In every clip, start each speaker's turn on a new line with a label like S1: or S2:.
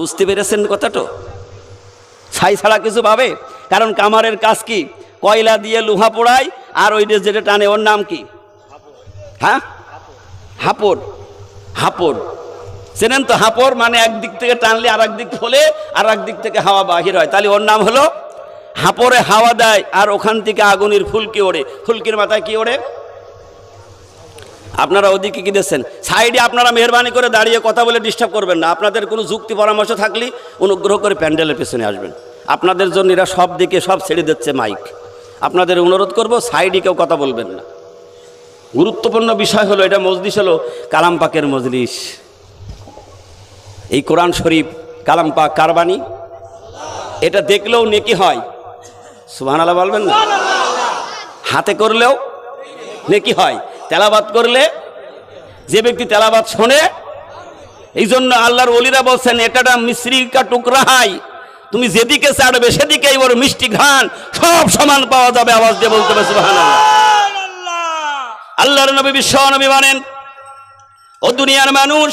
S1: বুঝতে পেরেছেন কথাটা? ছাই ছাড়া কিছু পাবে? কারণ কামারের কাজ কি? কয়লা দিয়ে লোহা পোড়ায়, আর ওই যে যেটা টানে, ওর নাম কি? হ্যাঁ? হাপড়। হাপড়। চেনেন তো, হাপড় মানে একদিক থেকে টানলে আর দিক ফলে আর দিক থেকে হাওয়া বাহির হয়। তাহলে ওর নাম হলো হাপড়ে হাওয়া দেয়, আর ওখান থেকে আগুনের ফুলকি ওড়ে। ফুলকির মাথায় কি ওড়ে? আপনারা ওদিকে কি দিচ্ছেন সাইডে আপনারা মেহরবানি করে দাঁড়িয়ে কথা বলে ডিস্টার্ব করবেন না। আপনাদের কোনো যুক্তি পরামর্শ থাকলে অনুগ্রহ করে প্যান্ডেলের পেছনে আসবেন। আপনাদের জন্য এরা সব দিকে সব ছেড়ে দিচ্ছে মাইক আপনাদের অনুরোধ করব, সাইডে কেউ কথা বলবেন না। গুরুত্বপূর্ণ বিষয় হলো, এটা মজলিস হলো কালাম পাকের মজলিস। এই কোরআন শরীফ, কালাম পাক কারবানি এটা দেখলেও নেকি হয়। সুবহান আল্লাহ বলবেন না? হাতে করলেও নেকি হয়। তেলাবাত করলে, যে ব্যক্তি তেলাবাত শোনে এই জন্য আল্লাহর অলিরা বলছেন এটা মিশ্রি কা টুকরা হাই। তুমি যেদিকে চাড়বে সেদিকেই ওর মিষ্টি ঘ্রাণ। সব সমান পাওয়া যাবে। আওয়াজ দিয়ে বলতে সুবহানাল্লাহ। আল্লাহর নবী বিশ্ব নবী মানেন, ও দুনিয়ার মানুষ,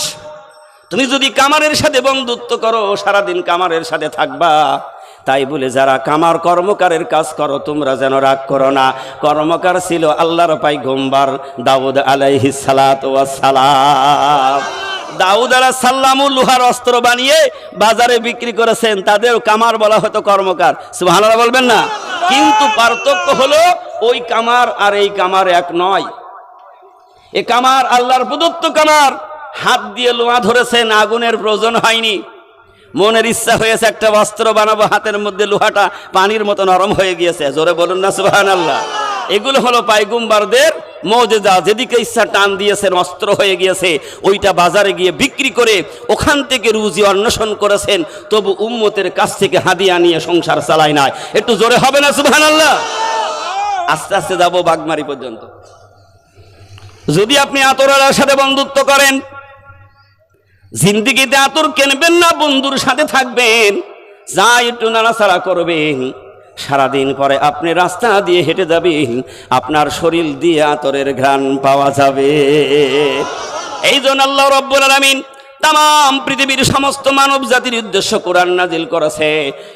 S1: তুমি যদি কামারের সাথে বন্ধুত্ব করো, সারাদিন কামারের সাথে থাকবা। তাই বলে, যারা কামার কর্মকারের কাজ করো, তোমরা যেন রাগ করো না। কর্মকার ছিল আল্লাহর পাই গোম্বার দাউদ আলাইহি সালাত সালাম দাউদ আলাহ সাল্লামু লোহার অস্ত্র বানিয়ে বাজারে বিক্রি করেছেন। তাদের কামার বলা হতো কর্মকার। সুবহানাল্লাহ বলবেন না? কিন্তু পার্থক্য হলো, ওই কামার আর এই কামার এক নয়। এ কামার আল্লাহর প্রদত্ত কামার। হাত দিয়ে লোহা ধরেছেন, আগুনের প্রয়োজন হয়নি। মনের ইচ্ছা হয়েছে একটা বস্ত্র বানাবো, হাতের মধ্যে লোহাটা পানির মতো নরম হয়ে গিয়েছে। জোরে বলুন না সুবাহান আল্লাহ এগুলো হলো পাইগুম্বারদের মৌজেদা যেদিকে ইচ্ছা টান দিয়েছেন, অস্ত্র হয়ে গিয়েছে, ওইটা বাজারে গিয়ে বিক্রি করে ওখান থেকে রুজি অন্বেষণ করেছেন, তবু উম্মতের কাছ থেকে হাদিয়া নিয়ে সংসার চালায় নাই। একটু জোরে হবে না সুহান আল্লাহ আস্তে আস্তে যাব বাগমারি পর্যন্ত। যদি আপনি আতরের সাথে বন্ধুত্ব করেন জিন্দিগিতে আতর কেনবেন না, বন্ধুর সাথে থাকবেন। যা একটু নাড়াচাড়া করবেন। সারাদিন পরে আপনি রাস্তা দিয়ে হেঁটে যাবেন, আপনার শরীর দিয়ে আতরের ঘ্রাণ পাওয়া যাবে। এই জন্য আল্লাহ রব্বুল আলামিন তাম পৃথিবীর সমস্ত মানব জাতির উদ্দেশ্য কোরআন নাজিল করেছে।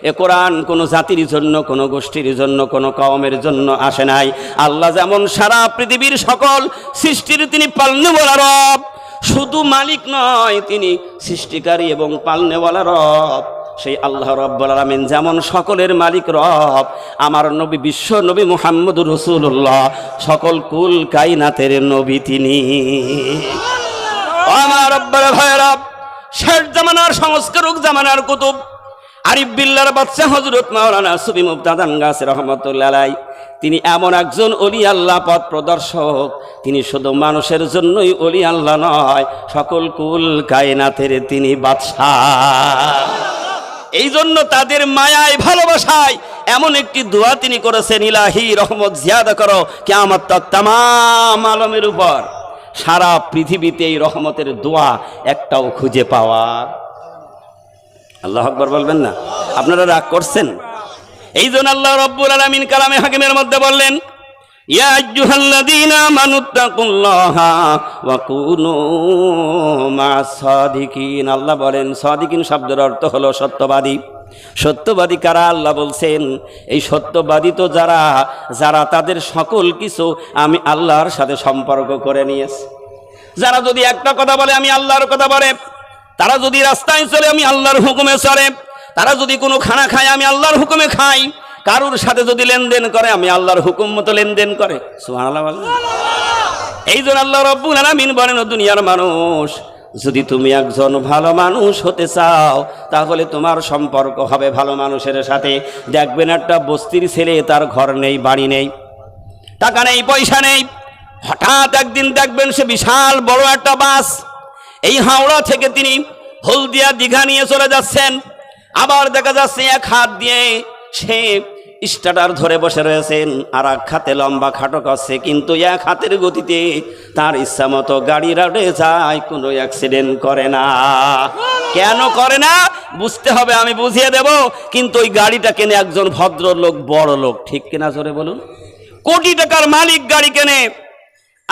S1: এ কোরআন কোনো জাতির জন্য, কোনো গোষ্ঠীর জন্য, কোনো কওমের জন্য আসে নাই। আল্লাহ যেমন সারা পৃথিবীর সকল সৃষ্টির তিনি পালনেওয়ালা রব। শুধু মালিক নয়, তিনি সৃষ্টিকারী এবং পালনেওয়ালা রব। সেই আল্লাহ রব্বুল আলামিন যেমন সকলের মালিক রব, আমার নবী বিশ্ব নবী মুহাম্মদ রসুল্লাহ সকল কুল কাইনাতের নবী তিনি। আমার রব্বার ভাইরা শেষ জামানার সংস্কারক জামানার কুতুব আরিফ বিল্লার বাচ্চা হজরত মাওলানা সুবি মুবতাদান গাছ রহমতুল্লাহ তিনি এমন একজন অলি আল্লাহ, পথ প্রদর্শক। তিনি শুধু মানুষের জন্যই অলি আল্লাহ নয়, সকল কুল কায়নাথের তিনি বাদশাহ। এই জন্য তাদের মায়ায়, ভালোবাসায় এমন একটি দোয়া তিনি করেছেন, ইলাহি রহমত জিয়াদা করো কেমন তাম আলমের উপর। সারা পৃথিবীতে এই রহমতের দোয়া একটাও খুঁজে পাওয়া আল্লাহ আকবর বলবেন না? আপনারা রাগ করছেন? এই জন্য আল্লাহ রব্বুল আলমিন কালামে হাকিমের মধ্যে বললেন আল্লাহ বলেন, সাদিকিন শব্দের অর্থ হলো সত্যবাদী। সত্যবাদী কারা? আল্লাহ বলছেন, এই সত্যবাদী তো যারা যারা তাদের সকল কিছু আমি আল্লাহর সাথে সম্পর্ক করে নিয়েছে। যারা যদি একটা কথা বলে, আমি আল্লাহর কথা বলে তারা যদি রাস্তায় চলে, আমি আল্লাহর হুকুমে চলে তারা যদি কোনো খানা খায়, আমি আল্লাহর হুকুমে খাই। কারুর সাথে যদি লেনদেন করে, আমি আল্লাহর হুকুম মতো লেনদেন করে। এই জন্য আল্লাহ রব্বুল আলামিন বলেন দুনিয়ার মানুষ, যদি তুমি একজন ভালো মানুষ হতে চাও, তাহলে তোমার সম্পর্ক হবে ভালো মানুষের সাথে। দেখবেন একটা বস্তির ছেলে, তার ঘর নেই, বাড়ি নেই, টাকা নেই, পয়সা নেই। হঠাৎ একদিন দেখবেন সে বিশাল বড় একটা বাস এই হাওড়া থেকে তিনি হলদিয়া দীঘা নিয়ে চলে যাচ্ছেন। আবার দেখা যাচ্ছে এক হাত দিয়ে সে স্টার্টার ধরে বসে রয়েছেন। আর এক হাতে লম্বা খাটো করছে কিন্তু এক হাতের গতিতে তার ইচ্ছা মতো গাড়ি রাউডে যায়, কোনো অ্যাক্সিডেন্ট করে না। কেন করে না? বুঝতে হবে, আমি বুঝিয়ে দেব। কিন্তু ওই গাড়িটা কেনে একজন ভদ্রলোক বড় লোক ঠিক কিনা জোরে বলুন? কোটি টাকার মালিক গাড়ি কেনে।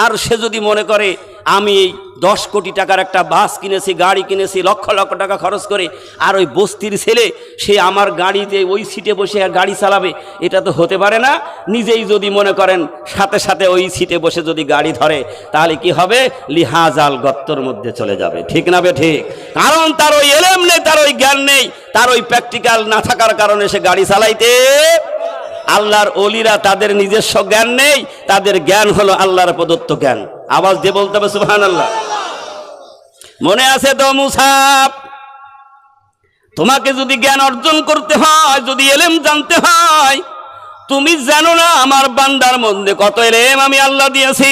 S1: আর সে যদি মনে করে, আমি এই দশ কোটি টাকার একটা বাস কিনেছি, গাড়ি কিনেছি, লক্ষ লক্ষ টাকা খরচ করে, আর ওই বস্তির ছেলে, সে আমার গাড়িতে ওই সিটে বসে আর গাড়ি চালাবে, এটা তো হতে পারে না। নিজেই যদি মনে করেন, সাথে সাথে ওই সিটে বসে যদি গাড়ি ধরে, তাহলে কি হবে? লিহাজাল গত্তর মধ্যে চলে যাবে। ঠিক না বে ঠিক? কারণ তার ওই এলেম নেই, তার ওই জ্ঞান নেই, তার ওই প্র্যাকটিক্যাল না থাকার কারণে সে গাড়ি চালাইতে আল্লাহর অলিরা তাদের নিজস্ব জ্ঞান নেই, তাদের জ্ঞান হলো আল্লাহর প্রদত্ত জ্ঞান। আওয়াজ দিয়ে বলতে হবে সুহান আল্লাহ মনে আছে তো মুসাফ তোমাকে যদি জ্ঞান অর্জন করতে হয়, যদি এলেম জানতে হয়, তুমি জানো না আমার বান্দার মধ্যে কত এলেম আমি আল্লাহ দিয়েছি।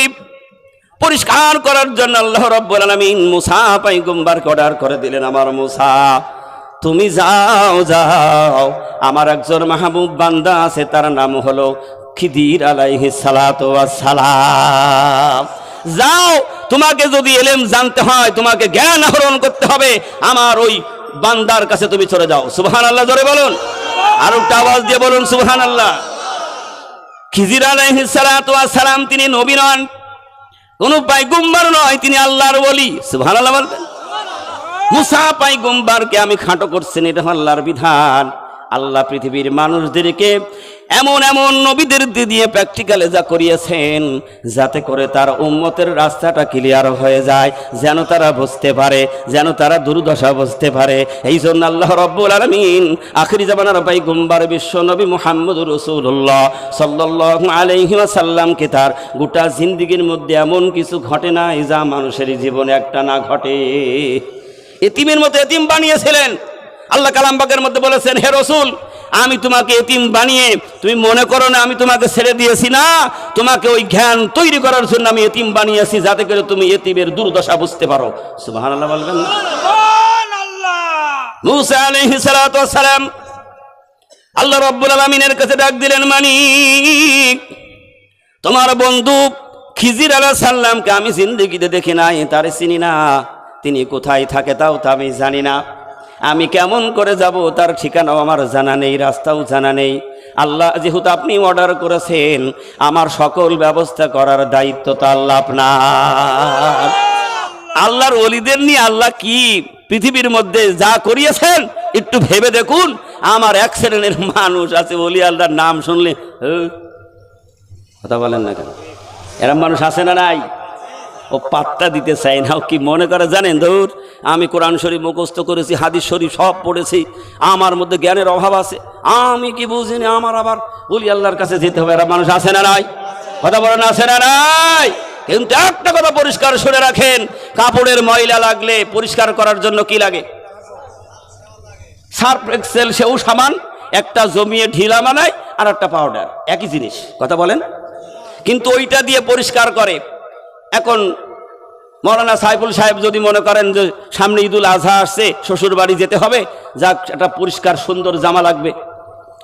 S1: পরিষ্কার করার জন্য আল্লাহ রব্বুল আলামিন মুসা পাইগম্বারকে অর্ডার করে দিলেন, আমার মুসা। তুমি যাও যাও। আমার একজন মাহবুব বান্দা আছে, তার নাম হলো খিদির আলাইহি সালাতু সালাম যাও, তোমাকে যদি এলেম জানতে হয়, তোমাকে জ্ঞান আহরণ করতে হবে, আমার ওই বান্দার কাছে তুমি চলে যাও। সুবহান আল্লাহ ধরে বলুন। আর একটা আওয়াজ দিয়ে বলুন সুবহান আল্লাহ খিজির আলাইহিস সালাতু সালাম তিনি নবী নন। কোন পাইগুম্বার নয়, তিনি আল্লাহর বলি সুবহানাল্লাহ বলবেন। মুসা পাইগুম্বারকে আমি খাটো করছেন এটা আল্লাহর বিধান। আল্লাহ পৃথিবীর মানুষদেরকে এমন এমন নবীদের দিয়ে প্র্যাকটিক্যালে যা করিয়েছেন, যাতে করে তার উম্মতের রাস্তাটা ক্লিয়ার হয়ে যায়, যেন তারা বুঝতে পারে, যেন তারা দুর্দশা বুঝতে পারে। এই জন্য আল্লাহ রব্বুল আলমিন আখরি জামানার পাই গুম্বার বিশ্ব নবী মোহাম্মদ রসুল্লাহ সাল্লাহ আলহি সাল্লামকে তার গোটা জিন্দিগির মধ্যে এমন কিছু ঘটে নাই, যা মানুষের জীবনে একটা না ঘটে। এতিমের মতো এতিম বানিয়েছিলেন। আল্লাহ কালামবাগের মধ্যে বলেছেন হে রসুল আমি তোমাকে এতিম বানিয়ে তুমি মনে করো না আমি তোমাকে ছেড়ে দিয়েছি না তোমাকে ওই জ্ঞান তৈরি করার জন্য আমি এতিম বানিয়েছি যাতে করে তুমি এতিমের দুর্দশা বুঝতে পারো। সুবাহ বলবেন মুসা সালাম আল্লাহ রব্বুল আলামিনের কাছে ডাক দিলেন মানিক তোমার বন্ধু খিজির আলাহ সাল্লামকে আমি জিন্দগিতে দেখি নাই তারে চিনি না। তিনি কোথায় থাকে তাও তা আমি জানি না। আমি কেমন করে যাব তার ঠিকানাও আমার জানা নেই রাস্তাও জানা নেই। আল্লাহ যেহেতু আপনি অর্ডার করেছেন আমার সকল ব্যবস্থা করার দায়িত্ব তো আল্লাহ আপনার। আল্লাহর অলিদের নিয়ে আল্লাহ কি পৃথিবীর মধ্যে যা করিয়েছেন একটু ভেবে দেখুন। আমার এক শ্রেণির মানুষ আছে অলি আল্লাহর নাম শুনলে "হু, কথা বলেন না কেন? এরম মানুষ আছে না নাই? ও পাত্তা দিতে চাই না। ও কি মনে করে জানেন ধর আমি কোরআন শরীফ মুখস্থ করেছি, হাদিস শরীফ সব পড়েছি, আমার মধ্যে জ্ঞানের অভাব আছে। আমি কি বুঝিনি আমার আবার বলি আল্লাহর কাছে যেতে হবে? এরা মানুষ আছে না নাই? কথা বলেন, আছে না নাই? কিন্তু একটা কথা পরিষ্কার শুনে রাখেন, কাপড়ের ময়লা লাগলে পরিষ্কার করার জন্য কি লাগে? সার্ফ এক্সেল সেও সামান, একটা জমিয়ে ঢিলা বানায় আর একটা পাউডার, একই জিনিস। কথা বলেন? কিন্তু ওইটা দিয়ে পরিষ্কার করে এখন মৌলানা সাইফুল সাহেব যদি মনে করেন যে সামনে ঈদুল আজহা আসছে শ্বশুর বাড়ি যেতে হবে, যাক, একটা পরিষ্কার, সুন্দর জামা লাগবে।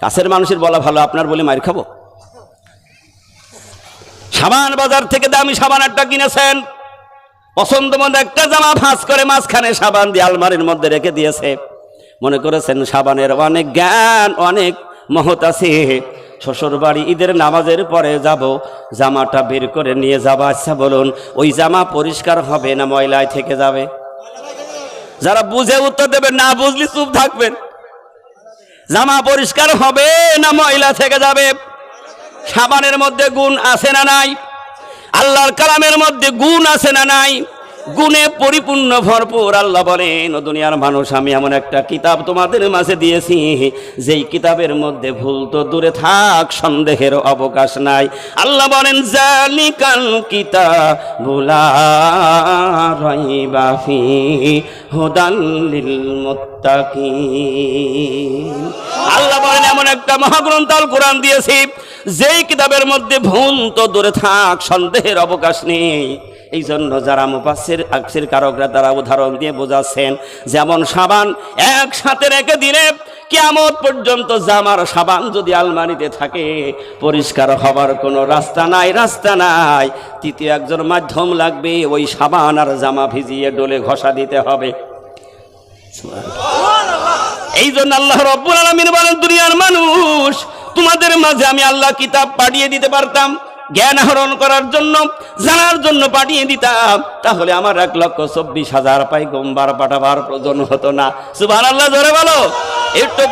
S1: কাছের মানুষের বলা ভালো, আপনার বলে মার খাব। সাবান বাজার থেকে দামি সাবান একটা কিনেছেন। পছন্দ মতো একটা জামা ভাঁজ করে মাঝখানে সাবান দিয়ে আলমারির মধ্যে রেখে দিয়েছে। মনে করেছেন সাবানের অনেক জ্ঞান, অনেক মহৎ আছে। শ্বশুর বাড়ি ঈদের নামাজের পরে যাব। জামাটা বের করে নিয়ে যাব আচ্ছা বলুন, ওই জামা পরিষ্কার হবে না ময়লায় থেকে যাবে? যারা বুঝে উত্তর দেবেন, না বুঝলি চুপ থাকবেন। জামা পরিষ্কার হবে না ময়লা থেকে যাবে? সাবানের মধ্যে গুণ আছে না নাই? আল্লাহর কালামের মধ্যে গুণ আছে না নাই? গুণে পরিপূর্ণ ভরপুর আল্লাহ বলেন দুনিয়ার মানুষ, আমি এমন একটা কিতাব তোমাদের মাঝে দিয়েছি। যেই কিতাবের মধ্যে ভুল তো দূরে থাক, সন্দেহের অবকাশ নাই। আল্লাহ বলেন, জালিকাল কিতাবুলা রাইবা ফি হুদাল লিল মুত্তাকিন আল্লাহ বলেন, এমন একটা মহাগ্রন্থ আল কোরআন দিয়েছি, যেই কিতাবের মধ্যে ভুল তো দূরে থাক, সন্দেহের অবকাশ নেই। এই জন্য যারা মুপাসের আকসের কারকরা তারা উদাহরণ দিয়ে বোঝাচ্ছেন, যেমন সাবান একসাথে রেখে দিলে কেমত পর্যন্ত জামার সাবান যদি আলমারিতে থাকে, পরিষ্কার হবার কোনো রাস্তা নাই রাস্তা নাই। তৃতীয় একজন মাধ্যম লাগবে, ওই সাবান আর জামা ভিজিয়ে ডোলে ঘষা দিতে হবে। এই জন্য আল্লাহ রব্বুল আলমিন বলেন, দুনিয়ার মানুষ, তোমাদের মাঝে আমি আল্লাহ কিতাব পাঠিয়ে দিতে পারতাম, জ্ঞান আহরণ করার জন্য, জানার জন্য পাঠিয়ে দিতাম। তাহলে আমার এক লক্ষ চব্বিশ হাজার পাই গোমবার পাঠাবার প্রয়োজন হতো না। সুবাহ আল্লাহ ধরে বলো। একটু